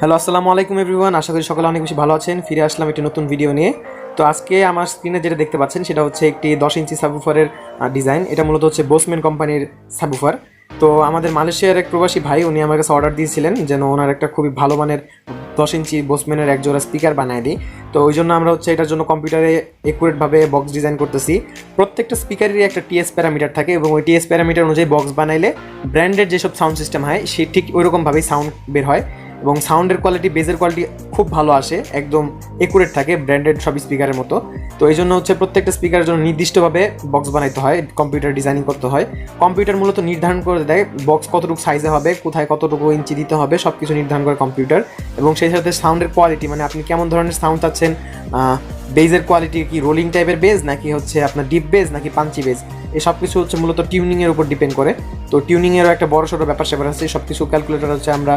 Hello, আসসালামু আলাইকুম everyone আশা করি সকলে অনেক বেশি ভালো আছেন। ফিরে আসলাম একটি নতুন ভিডিও নিয়ে। তো আজকে আমার স্ক্রিনে যেটা দেখতে পাচ্ছেন, সেটা হচ্ছে একটি দশ ইঞ্চি সাবুফারের ডিজাইন এটা মূলত হচ্ছে বোসম্যান কোম্পানির সাবুফার তো আমাদের মালয়েশিয়ার এক প্রবাসী ভাই, উনি আমার কাছে অর্ডার দিয়েছিলেন যেন ওনার একটা খুবই ভালো মানের দশ ইঞ্চি বোসম্যানের এক জোড়া স্পিকার বানায় দিই। তো ওই জন্য আমরা হচ্ছে এটার জন্য কম্পিউটারে একুরেটভাবে বক্স ডিজাইন করতেছি। প্রত্যেকটা স্পিকারেরই একটা টিএস প্যারামিটার থাকে এবং ওই টিএস প্যারামিটার অনুযায়ী বক্স বানাইলে ব্র্যান্ডের যেসব সাউন্ড সিস্টেম হয়, সে ঠিক ওইরকমভাবেই সাউন্ড বের হয়। এবং সাউন্ডের কোয়ালিটি বেজের কোয়ালিটি খুব ভালো আসে, একদম একুরেট থাকে ব্র্যান্ডেড সব স্পিকারের মতো। তো এই জন্য হচ্ছে প্রত্যেকটা স্পিকারের জন্য নির্দিষ্টভাবে বক্স বানাইতে হয় কম্পিউটার ডিজাইনিং করতে হয়। কম্পিউটার মূলত নির্ধারণ করে দেয় বক্স কতটুকু সাইজে হবে, কোথায় কতটুকু ইঞ্চি দিতে হবে সব কিছু নির্ধারণ করে কম্পিউটার এবং সেই সাথে সাউন্ডের কোয়ালিটি মানে আপনি কেমন ধরনের সাউন্ড চাচ্ছেন বেজের কোয়ালিটি কি রোলিং টাইপের বেজ নাকি হচ্ছে আপনার ডিপ বেজ নাকি পাঞ্চি বেজ এই সব কিছু হচ্ছে মূলত টিউনিংয়ের উপর ডিপেন্ড করে। তো টিউনিংয়েরও একটা বড় সড়ো ব্যাপার স্যাপার আছে সব কিছু ক্যালকুলেটর হচ্ছে আমরা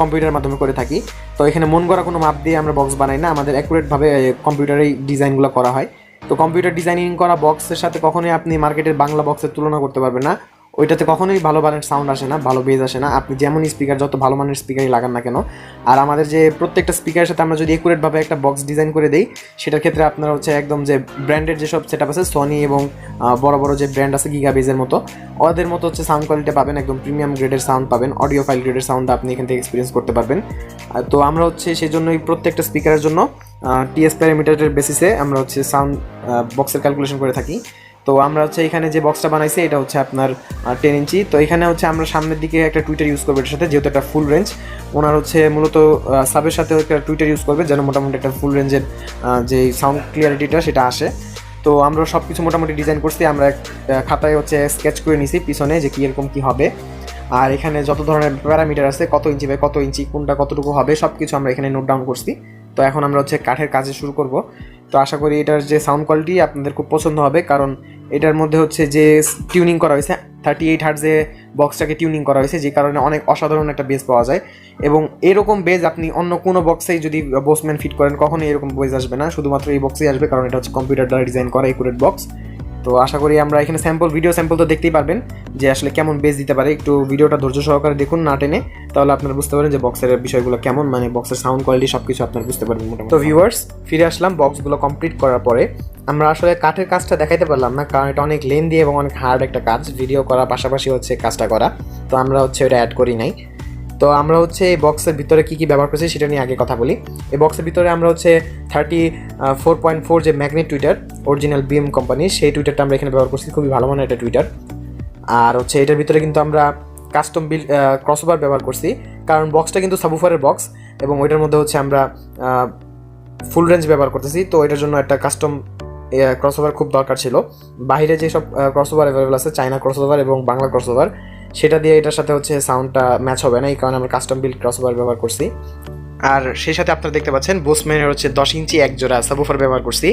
কম্পিউটারের মাধ্যমে করে থাকি। তো এখানে মন করা কোনো মাপ দিয়ে আমরা বক্স বানাই না, আমাদের অ্যাকুরেটভাবে কম্পিউটারেই ডিজাইনগুলো করা হয়। তো কম্পিউটার ডিজাইনিং করা বক্সের সাথে কখনোই আপনি মার্কেটের বাংলা বক্সের তুলনা করতে পারবেন না। ওইটাতে কখনোই ভালো মানের সাউন্ড আসে না, ভালো বেজ আসে না। আপনি যেমন স্পিকার যত ভালো মানের স্পিকারই লাগান না কেন, আর আমাদের যে প্রত্যেকটা স্পিকারের সাথে আমরা যদি একুরেটভাবে একটা বক্স ডিজাইন করে দিই, সেটার ক্ষেত্রে আপনারা হচ্ছে একদম যে ব্র্যান্ডের যেসব সেট আছে সোনি এবং বড় বড় যে ব্র্যান্ড আছে গিগা বেজের মতো, ওদের মতো হচ্ছে সাউন্ড কোয়ালিটি পাবেন, একদম প্রিমিয়াম গ্রেডের সাউন্ড পাবেন অডিও ফাইল গ্রেডের সাউন্ড আপনি এখান থেকে এক্সপিরিয়েন্স করতে পারবেন। তো আমরা হচ্ছে সেই জন্যই প্রত্যেকটা স্পিকারের জন্য টিএস প্যারামিটারের বেসিসে আমরা হচ্ছে সাউন্ড বক্সের ক্যালকুলেশন করে থাকি। তো আমরা হচ্ছে এখানে যে বক্সটা বানাইছি, এটা হচ্ছে আপনার টেন ইঞ্চি তো এখানে হচ্ছে আমরা সামনের দিকে একটা টুইটার ইউজ করব এটার সাথে, যেহেতু একটা ফুল রেঞ্জ ওনার হচ্ছে মূলত সাবের সাথে একটা টুইটার ইউজ করবে, যেন মোটামুটি একটা ফুল রেঞ্জের যে সাউন্ড ক্লিয়ারিটিটা সেটা আসে। তো আমরা সব কিছু মোটামুটি ডিজাইন করছি, আমরা খাতায় হচ্ছে স্কেচ করে নিছি পিছনে যে কীরকম কী হবে। আর এখানে যত ধরনের প্যারামিটার আছে, কত ইঞ্চি বাই কত ইঞ্চি কোনটা কতটুকু হবে সব কিছু আমরা এখানে নোট ডাউন করছি। তো এখন আমরা হচ্ছে কাঠের কাজে শুরু করব। তো আশা করি এটার যে সাউন্ড কোয়ালিটি আপনাদের খুব পছন্দ হবে, কারণ এটার মধ্যে হচ্ছে যে টিউনিং করা হয়েছে থার্টি এইট হার্টসে বক্সটাকে টিউনিং করা হয়েছে, যে কারণে অনেক অসাধারণ একটা বেস পাওয়া যায়। এবং এরকম বেজ আপনি অন্য কোনো বক্সেই যদি বোসম্যান ফিট করেন, কখনোই এরকম বেজ আসবে না, শুধুমাত্র এই বক্সেই আসবে, কারণ এটা হচ্ছে কম্পিউটার দ্বারা ডিজাইন করা একুরেট বক্স তো আশা করি আমরা এখানে স্যাম্পল ভিডিও স্যাম্পল তো দেখতেই পারবেন যে আসলে কেমন বেস দিতে পারে। একটু ভিডিওটা ধৈর্য সহকারে দেখুন, না টেনে। তাহলে আপনারা বুঝতে পারেন যে বক্সের বিষয়গুলো কেমন। মানে বক্সের সাউন্ড কোয়ালিটি সব কিছু আপনারা বুঝতে পারবেন মোটামুটি। তো ভিউয়ার্স ফিরে আসলাম বক্সগুলো কমপ্লিট করার পরে। আমরা আসলে কাঠের কাজটা দেখাইতে পারলাম না, কারণ এটা অনেক লেন্দি এবং অনেক হার্ড একটা কাজ। ভিডিও করার পাশাপাশি হচ্ছে কাজটা করা। তো আমরা হচ্ছে ওটা অ্যাড করি নাই। তো আমরা হচ্ছে এই বক্সের ভিতরে কী কী ব্যবহার করছি সেটা নিয়ে আগে কথা বলি। এই বক্সের ভিতরে আমরা হচ্ছে থার্টি ফোর পয়েন্ট ফোর যে magnet tweeter original BM company সেই টুইটারটা আমরা এখানে ব্যবহার করছি, খুবই ভালো মানের একটা টুইটার আর হচ্ছে এটার ভিতরে কিন্তু আমরা কাস্টম বিল ক্রসওভার ব্যবহার করছি, কারণ বক্সটা কিন্তু সাবুফারের বক্স এবং ওইটার মধ্যে হচ্ছে আমরা ফুল রেঞ্জ ব্যবহার করতেছি, তো এটার জন্য একটা কাস্টম ক্রসওভার খুব দরকার ছিল। বাইরে যেসব ক্রসওভার অ্যাভেলেবল আছে চায়না ক্রসওভার এবং বাংলা ক্রসওভার সেটা দিয়ে এটার সাথে হচ্ছে সাউন্ডটা ম্যাচ হবে না, এই কারণে আমরা কাস্টম বিল্ড ক্রসওভার ব্যবহার করছি। আর সেই সাথে আপনারা দেখতে পাচ্ছেন বোসম্যানের হচ্ছে দশ ইঞ্চি এক জোড়া সাবুফার ব্যবহার করছি।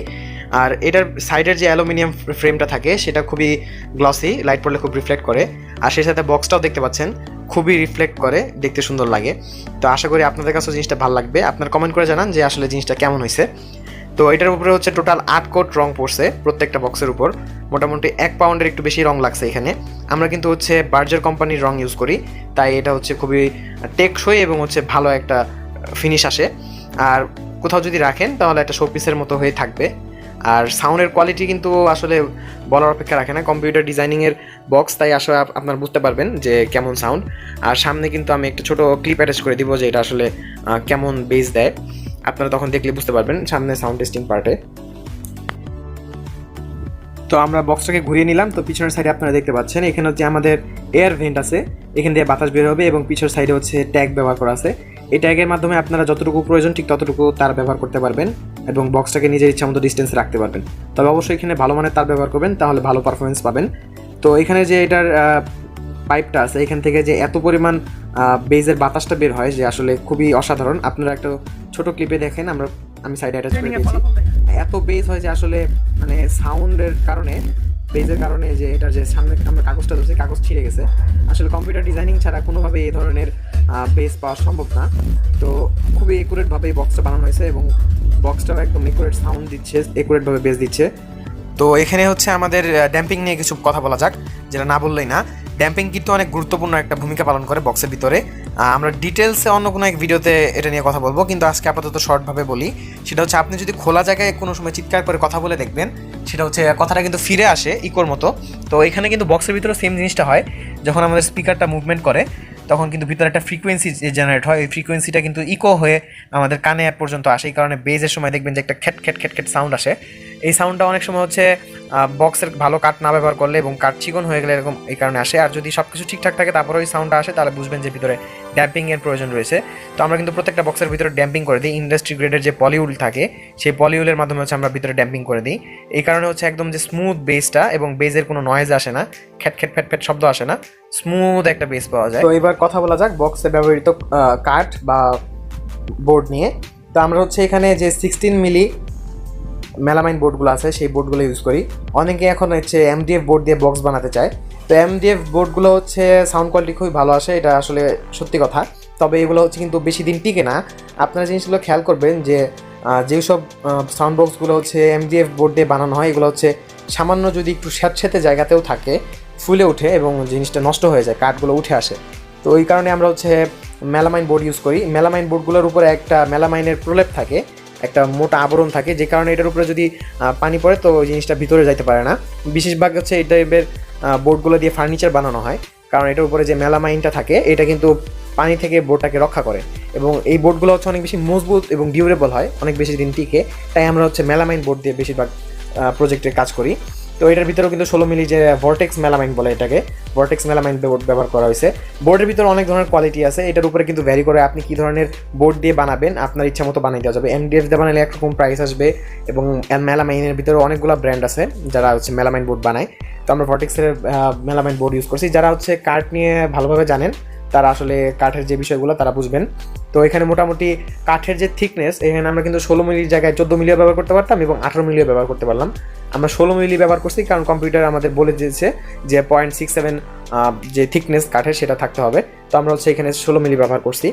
আর এটার সাইডের যে অ্যালুমিনিয়াম ফ্রেমটা থাকে, সেটা খুবই গ্লসি লাইট পড়লে খুব রিফ্লেক্ট করে। আর সেই সাথে বক্সটাও দেখতে পাচ্ছেন, খুবই রিফ্লেক্ট করে, দেখতে সুন্দর লাগে। তো আশা করি আপনাদের কাছেও জিনিসটা ভালো লাগবে। আপনার কমেন্ট করে জানান যে আসলে জিনিসটা কেমন হয়েছে। তো এটার উপরে হচ্ছে টোটাল আট কোট রং পড়ছে প্রত্যেকটা বক্সের উপর। মোটামুটি এক পাউন্ডের একটু বেশি রং লাগছে এখানে। আমরা কিন্তু হচ্ছে বার্জার কোম্পানির রং ইউজ করি, তাই এটা হচ্ছে খুবই টেকসই এবং হচ্ছে ভালো একটা ফিনিশ আসে। আর কোথাও যদি রাখেন, তাহলে একটা শোপিসের মতো হয়ে থাকবে। আর সাউন্ডের কোয়ালিটি কিন্তু আসলে বলার অপেক্ষা রাখে না। কম্পিউটার ডিজাইনিংয়ের বক্স তাই আসলে আপনার বুঝতে পারবেন যে কেমন সাউন্ড আর সামনে কিন্তু আমি একটা ছোট ক্লিপ অ্যাটাচ করে দিব, যে এটা আসলে কেমন বেস দেয়। আপনারা তখন দেখলে বুঝতে পারবেন সামনে সাউন্ড টেস্টিং পার্টে তো আমরা বক্সটাকে ঘুরিয়ে নিলাম, তো পিছনের সাইডে আপনারা দেখতে পাচ্ছেন, এখানে হচ্ছে আমাদের এয়ার ভেন্ট আছে, এখান দিয়ে বাতাস বের হবে এবং পিছনের সাইডে হচ্ছে ট্যাগ ব্যবহার করা আছে। এই ট্যাগের মাধ্যমে আপনারা যতটুকু প্রয়োজন ঠিক ততটুকু তার ব্যবহার করতে পারবেন এবং বক্সটাকে নিজের ইচ্ছা মতো ডিস্টেন্সে রাখতে পারবেন। তবে অবশ্যই এখানে ভালো মানের তার ব্যবহার করবেন, তাহলে ভালো পারফরমেন্স পাবেন। তো এখানে যে এটার পাইপটা আছে, এখান থেকে যে এত পরিমাণ বেজের বাতাসটা বের হয়, যে আসলে খুবই অসাধারণ। আপনারা একটা ছোট ক্লিপে দেখেন আমরা আমি সাইডে অ্যাটাচ করে দিয়েছি। এত বেজ হয় যে আসলে মানে সাউন্ডের কারণে বেজের কারণে যে এটার যে সামনে আমরা কাগজটা ধরছি কাগজ ছিঁড়ে গেছে। আসলে কম্পিউটার ডিজাইনিং ছাড়া কোনোভাবে এই ধরনের বেস পাওয়া সম্ভব না। তো খুবই একুরেটভাবে এই বক্সটা বানানো হয়েছে এবং বক্সটাও একদম একুরেট সাউন্ড দিচ্ছে একুরেটভাবে বেস দিচ্ছে। তো এখানে হচ্ছে আমাদের ড্যাম্পিং নিয়ে কিছু কথা বলা যাক যেটা না বললেই না। ড্যাম্পিং কিন্তু অনেক গুরুত্বপূর্ণ একটা ভূমিকা পালন করে বক্সের ভিতরে। আমরা ডিটেলসে অন্য কোনো এক ভিডিওতে এটা নিয়ে কথা বলব, কিন্তু আজকে আপাতত শর্টভাবে বলি। সেটা হচ্ছে, আপনি যদি খোলা জায়গায় কোনো সময় চিৎকার করে কথা বলে দেখবেন, সেটা হচ্ছে, কথাটা কিন্তু ফিরে আসে ইকোর মতো। তো এখানে কিন্তু বক্সের ভিতরে সেম জিনিসটা হয়, যখন আমাদের স্পিকারটা মুভমেন্ট করে, তখন কিন্তু ভিতরে একটা ফ্রিকোয়েন্সি জেনারেট হয়, ওই ফ্রিকোয়েন্সিটা কিন্তু ইকো হয়ে আমাদের কানে পর্যন্ত আসে। এই কারণে বেজের সময় দেখবেন যে একটা খ্যাট খ্যাট খ্যাট খ্যাট সাউন্ড আসে। এই সাউন্ডটা অনেক সময় হচ্ছে বক্সের ভালো কাঠ না ব্যবহার করলে এবং কাঠ চিকন হয়ে গেলে এরকম এই কারণে আসে। আর যদি সব কিছু ঠিকঠাক থাকে তারপরে ওই সাউন্ডটা আসে, তাহলে বুঝবেন যে ভিতরে ড্যাম্পিংয়ের প্রয়োজন রয়েছে। তো আমরা কিন্তু প্রত্যেকটা বক্সের ভিতরে ড্যাম্পিং করে দিই। ইন্ডাস্ট্রি গ্রেডের যে পলিউল থাকে, সেই পলিউলের মাধ্যমে হচ্ছে আমরা ভিতরে ড্যাম্পিং করে দিই। এই কারণে হচ্ছে একদম যে স্মুথ বেসটা এবং বেজের কোনো নয়েজ আসে না, খ্যাট খ্যাট ফ্যাট ফ্যাট শব্দ আসে না স্মুথ একটা বেস পাওয়া যায়। তো এবার কথা বলা যাক বক্সে ব্যবহৃত কাঠ বা বোর্ড নিয়ে। তো আমরা হচ্ছে এখানে যে সিক্সটিন মিলি মেলামাইন বোর্ডগুলো আছে, সেই বোর্ডগুলো ইউজ করি। অনেকে এখন হচ্ছে এমডিএফ বোর্ড দিয়ে বক্স বানাতে চায়। তো এমডিএফ বোর্ডগুলো হচ্ছে সাউন্ড কোয়ালিটি খুবই ভালো আসে, এটা আসলে সত্যি কথা। তবে এগুলো হচ্ছে কিন্তু বেশি দিন টিকে না। আপনারা জিনিসগুলো খেয়াল করবেন যে যেসব সাউন্ড বক্সগুলো হচ্ছে এমডিএফ বোর্ড দিয়ে বানানো হয়, এগুলো হচ্ছে সামান্য যদি একটু স্যাঁতস্যাঁতে জায়গাতেও থাকে, ফুলে ওঠে এবং জিনিসটা নষ্ট হয়ে যায়, কাঠগুলো উঠে আসে। তো ওই কারণে আমরা হচ্ছে মেলামাইন বোর্ড ইউজ করি। মেলামাইন বোর্ডগুলোর উপরে একটা মেলামাইনের প্রলেপ থাকে। একটা মোটা আবরণ থাকে, যে কারণে এটার উপরে যদি পানি পড়ে তো জিনিসটা ভিতরে যাইতে পারে না। বিশেষভাগ হচ্ছে এই টাইপের বোর্ডগুলো দিয়ে ফার্নিচার বানানো হয়, কারণ এটার উপরে যে মেলামাইনটা থাকে, এটা কিন্তু পানি থেকে বোর্ডটাকে রক্ষা করে। এবং এই বোর্ডগুলো হচ্ছে অনেক বেশি মজবুত এবং ডিউরেবল হয়, অনেক বেশি দিন টিকে। তাই আমরা হচ্ছে মেলামাইন বোর্ড দিয়ে বেশিরভাগ প্রজেক্টের কাজ করি। তো এটার ভিতরেও কিন্তু ষোলো মিলি যে ভর্টেক্স মেলামাইন বলে এটাকে ভর্টেক্স মেলামাইন বোর্ড ব্যবহার করা হয়েছে। বোর্ডের ভিতরে অনেক ধরনের কোয়ালিটি আছে, এটার উপরে কিন্তু ভ্যারি করে আপনি কি ধরনের বোর্ড দিয়ে বানাবেন, আপনার ইচ্ছা মতো বানিয়ে দেওয়া যাবে। এমডিএফ দিয়ে বানালে একরকম প্রাইস আসবে এবং মেলামাইনের ভিতরে অনেকগুলো ব্র্যান্ড আছে, যারা হচ্ছে মেলামাইন বোর্ড বানায়। তো আমরা ভর্টেক্সের মেলামাইন বোর্ড ইউজ করছি। যারা হচ্ছে কাঠ নিয়ে ভালোভাবে জানেন তারা আসলে কাঠের যে বিষয়গুলো তারা বুঝবেন। তো এখানে মোটামুটি কাঠের যে থিকনেস এখানে আমরা কিন্তু ষোলো মিলির জায়গায় চোদ্দ মিলিও ব্যবহার করতে পারতাম এবং আঠারো মিলিও ব্যবহার করতে পারলাম। আমরা ষোলো মিলি ব্যবহার করছি কারণ কম্পিউটার আমাদের বলে দিয়েছে যে পয়েন্ট সিক্স সেভেন যে থিকনেস কাঠের সেটা থাকতে হবে। তো আমরা হচ্ছে এখানে ষোলো মিলি ব্যবহার করছি।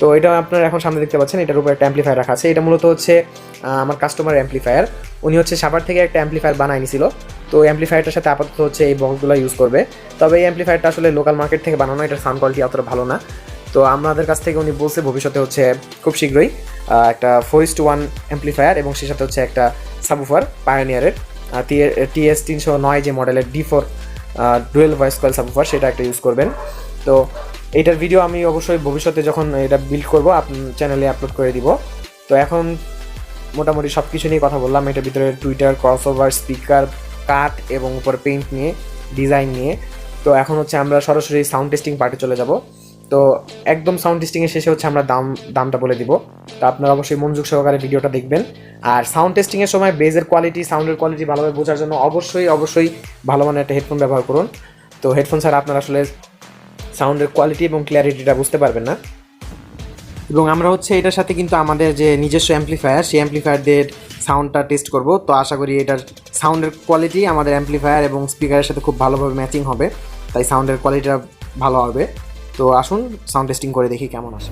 তো এটা আপনারা এখন সামনে দেখতে পাচ্ছেন, এটার উপর একটা অ্যাম্পলিফায়ার রাখা আছে। এটা মূলত হচ্ছে আমার কাস্টমার অ্যাম্পলিফায়ার উনি হচ্ছে সাভার থেকে একটা অ্যাম্পলিফায়ার বানায় নিছিল। তো অ্যাম্পলিফায়ারটার সাথে আপাতত হচ্ছে এই বক্সগুলো ইউজ করবে। তবে এই অ্যাম্পলিফায়ারটা আসলে লোকাল মার্কেট থেকে বানানো, এটার সাউন্ড কোয়ালিটি অতটা ভালো না। তো আমাদের কাছ থেকে উনি বলছে ভবিষ্যতে হচ্ছে খুব শীঘ্রই একটা ফোর টু ওয়ান অ্যাম্পলিফায়ার এবং সে সাথে হচ্ছে একটা সাবুফার পায়োনিয়ারের টিএস তিনশো নয় যে মডেলের D four dual voice coil subwoofer সেটা একটা ইউজ করবেন। তো এইটার ভিডিও আমি অবশ্যই ভবিষ্যতে যখন এটা বিল্ড করব চ্যানেলে আপলোড করে দিব। তো এখন মোটামুটি সব কিছু নিয়ে কথা বললাম, এটার ভিতরে tweeter cross over speaker cut এবং উপরে পেইন্ট নিয়ে ডিজাইন নিয়ে। তো এখন হচ্ছে আমরা সরাসরি সাউন্ড টেস্টিং পার্টে চলে যাব। তো একদম সাউন্ড টেস্টিংয়ের শেষে হচ্ছে আমরা দাম, দামটা বলে দিব। তো আপনারা অবশ্যই মনোযোগ সহকারে ভিডিওটা দেখবেন। আর সাউন্ড টেস্টিংয়ের সময় বেজের কোয়ালিটি সাউন্ডের কোয়ালিটি ভালোভাবে বোঝার জন্য অবশ্যই অবশ্যই ভালো মানের একটা হেডফোন ব্যবহার করুন। তো হেডফোন ছাড়া আপনারা আসলে সাউন্ডের কোয়ালিটি এবং ক্ল্যারিটিটা বুঝতে পারবেন না। এবং আমরা হচ্ছে এটার সাথে কিন্তু আমাদের যে নিজস্ব অ্যাম্পলিফায়ার সেই অ্যাম্পলিফায়ার দিয়ে সাউন্ডটা টেস্ট করব। তো আশা করি এটার সাউন্ডের কোয়ালিটি আমাদের অ্যাম্পলিফায়ার এবং স্পিকারের সাথে খুব ভালোভাবে ম্যাচিং হবে। তাই সাউন্ডের কোয়ালিটিটা ভালো হবে। তো আসুন সাউন্ড টেস্টিং করে দেখি কেমন আসে।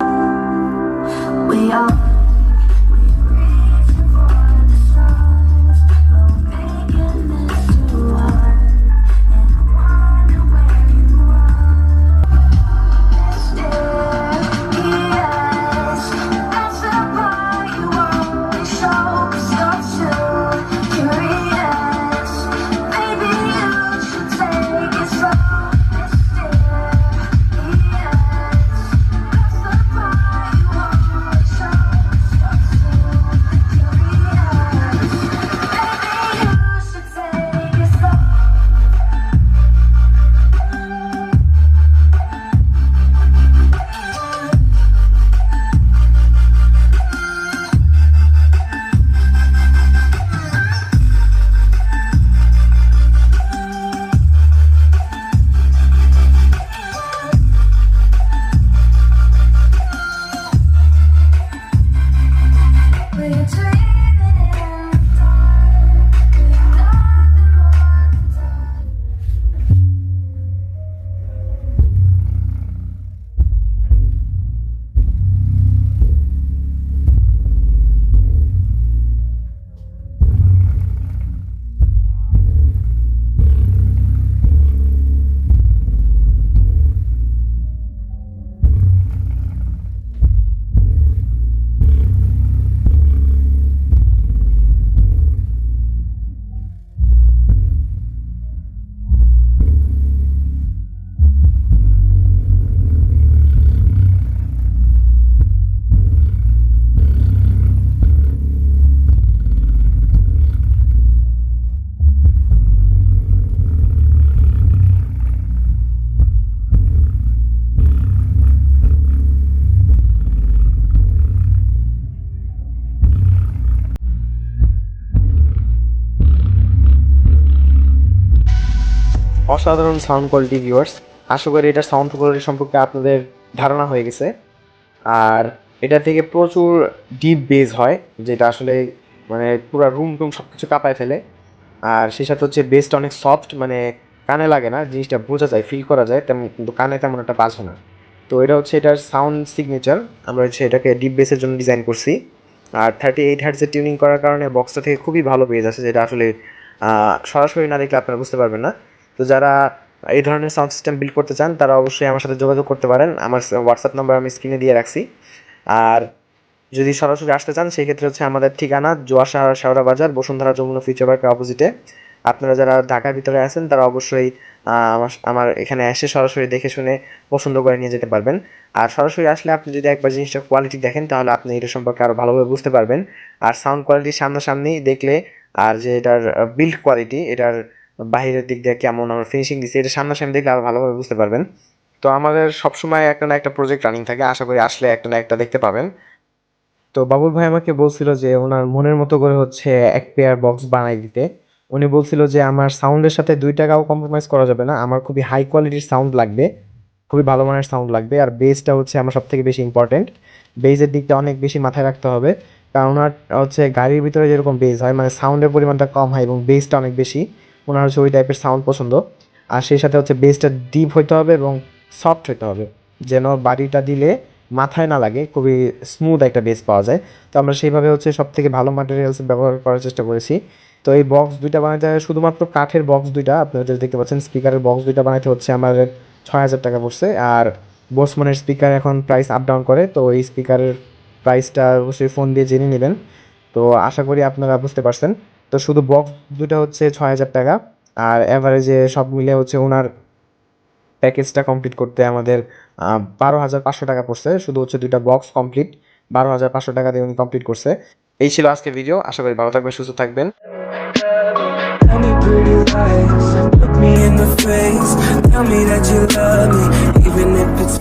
অসাধারণ সাউন্ড কোয়ালিটি ভিউয়ার্স আশা করি এটার সাউন্ড কোয়ালিটি সম্পর্কে আপনাদের ধারণা হয়ে গেছে। আর এটা থেকে প্রচুর ডিপ বেজ হয়, যেটা আসলে মানে পুরো রুম টুম সব কিছু কাঁপায় ফেলে। আর সেই সাথে হচ্ছে বেসটা অনেক সফট মানে কানে লাগে না, জিনিসটা বোঝা যায় ফিল করা যায়, তেমন কিন্তু কানে তেমন একটা বাজে না। তো এটা হচ্ছে এটার সাউন্ড সিগনেচার আমরা হচ্ছে এটাকে ডিপ বেসের জন্য ডিজাইন করছি। আর থার্টি এইট হার্টসের টিউনিং করার কারণে বক্সটা থেকে খুবই ভালো বেজ আছে যেটা আসলে সরাসরি না দেখলে আপনারা বুঝতে পারবেন না। তো যারা এই ধরনের সাউন্ড সিস্টেম বিল্ড করতে চান, তারা অবশ্যই আমার সাথে যোগাযোগ করতে পারেন। আমার হোয়াটসঅ্যাপ নাম্বার আমি স্ক্রিনে দিয়ে রাখছি। আর যদি সরাসরি আসতে চান, সেই ক্ষেত্রে হচ্ছে আমাদের ঠিকানা জোয়াশা শাওরা বাজার, বসুন্ধরা যমুনা ফিউচার পার্কের অপোজিটে আপনারা যারা ঢাকার ভিতরে আছেন, তারা অবশ্যই আমার এখানে এসে সরাসরি দেখে শুনে পছন্দ করে নিয়ে যেতে পারবেন। আর সরাসরি আসলে আপনি যদি একবার জিনিসটা কোয়ালিটি দেখেন, তাহলে আপনি এটা সম্পর্কে আরও ভালোভাবে বুঝতে পারবেন। আর সাউন্ড কোয়ালিটি সামনাসামনি দেখলে, আর যে এটার বিল্ড কোয়ালিটি এটার বাইরের দিক দিয়ে কেমন আমরা ফিনিশিং দিচ্ছি এটা সামনাসামনি দেখলে আরও ভালোভাবে বুঝতে পারবেন। তো আমাদের সবসময় একটা না একটা প্রজেক্ট রানিং থাকে, আশা করি আসলে একটা না একটা দেখতে পাবেন। তো বাবুল ভাই আমাকে বলছিল যে ওনার মনের মতো করে হচ্ছে এক পেয়ার বক্স বানাই দিতে। উনি বলছিল যে আমার সাউন্ডের সাথে দুই টাকাও কম্প্রোমাইজ করা যাবে না, আমার খুবই হাই কোয়ালিটির সাউন্ড লাগবে, খুবই ভালো মানের সাউন্ড লাগবে, আর বেসটা হচ্ছে আমার সব থেকে বেশি ইম্পর্টেন্ট বেজের দিকটা অনেক বেশি মাথায় রাখতে হবে, কারণ ওনার হচ্ছে গাড়ির ভিতরে যেরকম বেস হয় মানে সাউন্ডের পরিমাণটা কম হয় এবং বেসটা অনেক বেশি। ওনার হচ্ছে ওই টাইপের সাউন্ড পছন্দ। আর সেই সাথে হচ্ছে বেসটা ডিপ হইতে হবে এবং সফট হইতে হবে। যেন বাড়িটা দিলে মাথায় না লাগে, খুবই স্মুথ একটা বেস পাওয়া যায়। তো আমরা সেইভাবে হচ্ছে সব থেকে ভালো ম্যাটেরিয়ালস ব্যবহার করার চেষ্টা করেছি। তো এই বক্স দুইটা বানাতে শুধুমাত্র কাঠের বক্স দুইটা, আপনারা যেটা দেখতে পাচ্ছেন স্পিকারের বক্স দুইটা বানাতে হচ্ছে আমাদের ছয় হাজার টাকা পড়ছে। আর বোসমানের স্পিকার এখন প্রাইস আপ ডাউন করে, তো এই স্পিকারের প্রাইসটা অবশ্যই ফোন দিয়ে জেনে নেবেন। তো আশা করি আপনারা বুঝতে পারছেন। তো শুধু বক্স দুইটা হচ্ছে ছয় হাজার টাকা। আর অ্যাভারেজে সব মিলে হচ্ছে ওনার প্যাকেজটা কমপ্লিট করতে আমাদের বারো হাজার পাঁচশো টাকা পড়ছে। শুধু হচ্ছে দুইটা বক্স কমপ্লিট বারো হাজার পাঁচশো টাকা দিয়ে উনি কমপ্লিট করছে। এই ছিল আজকে ভিডিও আশা করি ভালো থাকবেন সুস্থ থাকবেন। Me in the face. Tell me that you love me, even if it's